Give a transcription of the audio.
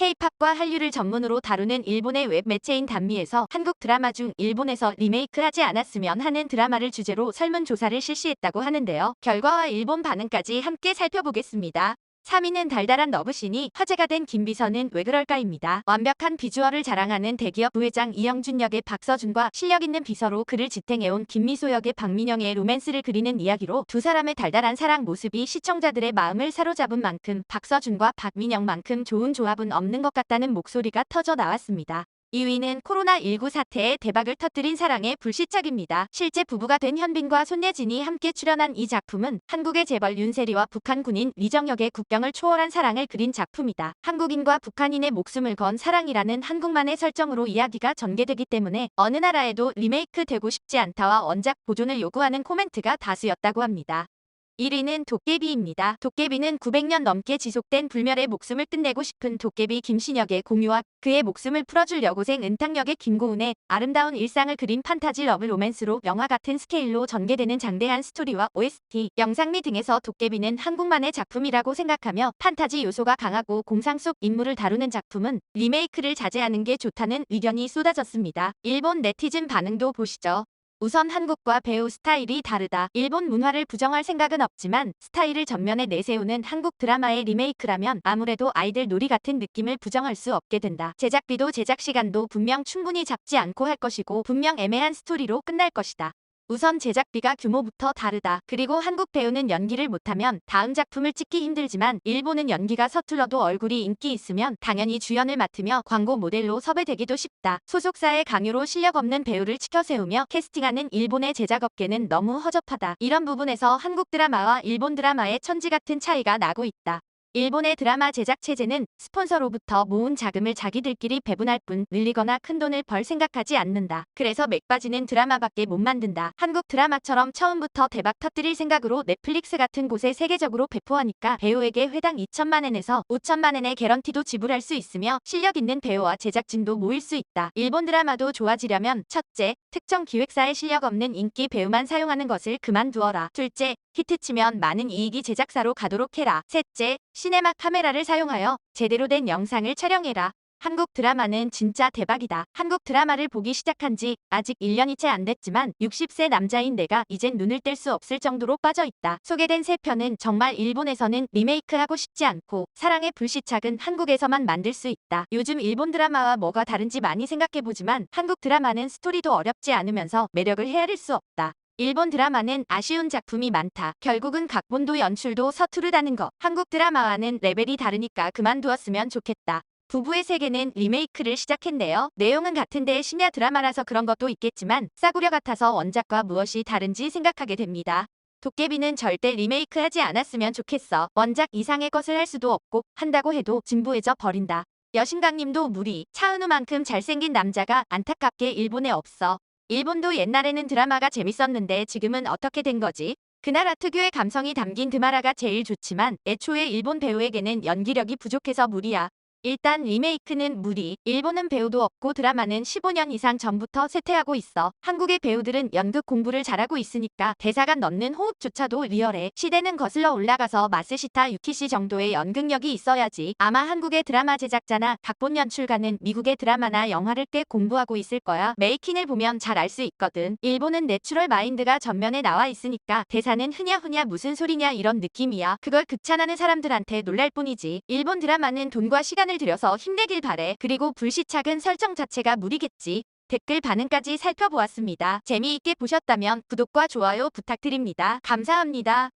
K-팝과 한류를 전문으로 다루는 일본의 웹 매체인 단미에서 한국 드라마 중 일본에서 리메이크하지 않았으면 하는 드라마를 주제로 설문조사를 실시했다고 하는데요. 결과와 일본 반응까지 함께 살펴보겠습니다. 3위는 달달한 러브신이 화제가 된 김비서는 왜 그럴까입니다. 완벽한 비주얼을 자랑하는 대기업 부회장 이영준 역의 박서준과 실력 있는 비서로 그를 지탱해온 김미소 역의 박민영의 로맨스를 그리는 이야기로 두 사람의 달달한 사랑 모습이 시청자들의 마음을 사로잡은 만큼 박서준과 박민영만큼 좋은 조합은 없는 것 같다는 목소리가 터져 나왔습니다. 2위는 코로나19 사태에 대박을 터뜨린 사랑의 불시착입니다. 실제 부부가 된 현빈과 손예진이 함께 출연한 이 작품은 한국의 재벌 윤세리와 북한 군인 리정혁의 국경을 초월한 사랑을 그린 작품이다. 한국인과 북한인의 목숨을 건 사랑이라는 한국만의 설정으로 이야기가 전개되기 때문에 어느 나라에도 리메이크 되고 싶지 않다와 원작 보존을 요구하는 코멘트가 다수였다고 합니다. 1위는 도깨비입니다. 도깨비는 900년 넘게 지속된 불멸의 목숨을 끝내고 싶은 도깨비 김신혁의 공유와 그의 목숨을 풀어줄 여고생 은탕역의 김고은의 아름다운 일상을 그린 판타지 러브 로맨스로 영화 같은 스케일로 전개되는 장대한 스토리와 OST, 영상미 등에서 도깨비는 한국만의 작품이라고 생각하며 판타지 요소가 강하고 공상 속 인물을 다루는 작품은 리메이크를 자제하는 게 좋다는 의견이 쏟아졌습니다. 일본 네티즌 반응도 보시죠. 우선 한국과 배우 스타일이 다르다. 일본 문화를 부정할 생각은 없지만 스타일을 전면에 내세우는 한국 드라마의 리메이크라면 아무래도 아이들 놀이 같은 느낌을 부정할 수 없게 된다. 제작비도 제작 시간도 분명 충분히 잡지 않고 할 것이고 분명 애매한 스토리로 끝날 것이다. 우선 제작비가 규모부터 다르다. 그리고 한국 배우는 연기를 못하면 다음 작품을 찍기 힘들지만 일본은 연기가 서툴러도 얼굴이 인기 있으면 당연히 주연을 맡으며 광고 모델로 섭외되기도 쉽다. 소속사의 강요로 실력 없는 배우를 치켜 세우며 캐스팅하는 일본의 제작업계는 너무 허접하다. 이런 부분에서 한국 드라마와 일본 드라마의 천지 같은 차이가 나고 있다. 일본의 드라마 제작 체제는 스폰서로부터 모은 자금을 자기들끼리 배분할 뿐 늘리거나 큰 돈을 벌 생각하지 않는다. 그래서 맥 빠지는 드라마밖에 못 만든다. 한국 드라마처럼 처음부터 대박 터뜨릴 생각으로 넷플릭스 같은 곳에 세계적으로 배포하니까 배우에게 회당 2천만 엔에서 5천만 엔의 개런티도 지불할 수 있으며 실력 있는 배우와 제작진도 모일 수 있다. 일본 드라마도 좋아지려면 첫째, 특정 기획사의 실력 없는 인기 배우만 사용하는 것을 그만두어라. 둘째, 히트치면 많은 이익이 제작사로 가도록 해라. 셋째, 시네마 카메라를 사용하여 제대로 된 영상을 촬영해라. 한국 드라마는 진짜 대박이다. 한국 드라마를 보기 시작한 지 아직 1년이 채 안 됐지만 60세 남자인 내가 이젠 눈을 뗄 수 없을 정도로 빠져있다. 소개된 세 편은 정말 일본에서는 리메이크하고 싶지 않고 사랑의 불시착은 한국에서만 만들 수 있다. 요즘 일본 드라마와 뭐가 다른지 많이 생각해보지만 한국 드라마는 스토리도 어렵지 않으면서 매력을 헤아릴 수 없다. 일본 드라마는 아쉬운 작품이 많다. 결국은 각본도 연출도 서투르다는 것. 한국 드라마와는 레벨이 다르니까 그만두었으면 좋겠다. 부부의 세계는 리메이크를 시작했네요. 내용은 같은데 심야 드라마라서 그런 것도 있겠지만 싸구려 같아서 원작과 무엇이 다른지 생각하게 됩니다. 도깨비는 절대 리메이크하지 않았으면 좋겠어. 원작 이상의 것을 할 수도 없고 한다고 해도 진부해져 버린다. 여신강님도 무리. 차은우만큼 잘생긴 남자가 안타깝게 일본에 없어. 일본도 옛날에는 드라마가 재밌었는데 지금은 어떻게 된 거지? 그 나라 특유의 감성이 담긴 드마라가 제일 좋지만 애초에 일본 배우에게는 연기력이 부족해서 무리야. 일단 리메이크는 무리. 일본은 배우도 없고 드라마는 15년 이상 전부터 쇠퇴하고 있어. 한국의 배우들은 연극 공부를 잘하고 있으니까 대사가 넣는 호흡조차도 리얼해. 시대는 거슬러 올라가서 마스시타 유키시 정도의 연극력이 있어야지. 아마 한국의 드라마 제작자나 각본 연출가는 미국의 드라마나 영화를 꽤 공부하고 있을 거야. 메이킹을 보면 잘 알 수 있거든. 일본은 내추럴 마인드가 전면에 나와 있으니까 대사는 흐냐흐냐 무슨 소리냐 이런 느낌이야. 그걸 극찬하는 사람들한테 놀랄 뿐이지. 일본 드라마는 돈과 시간 시간을 들여서 힘내길 바래. 그리고 불시착은 설정 자체가 무리겠지. 댓글 반응까지 살펴보았습니다. 재미있게 보셨다면 구독과 좋아요 부탁드립니다. 감사합니다.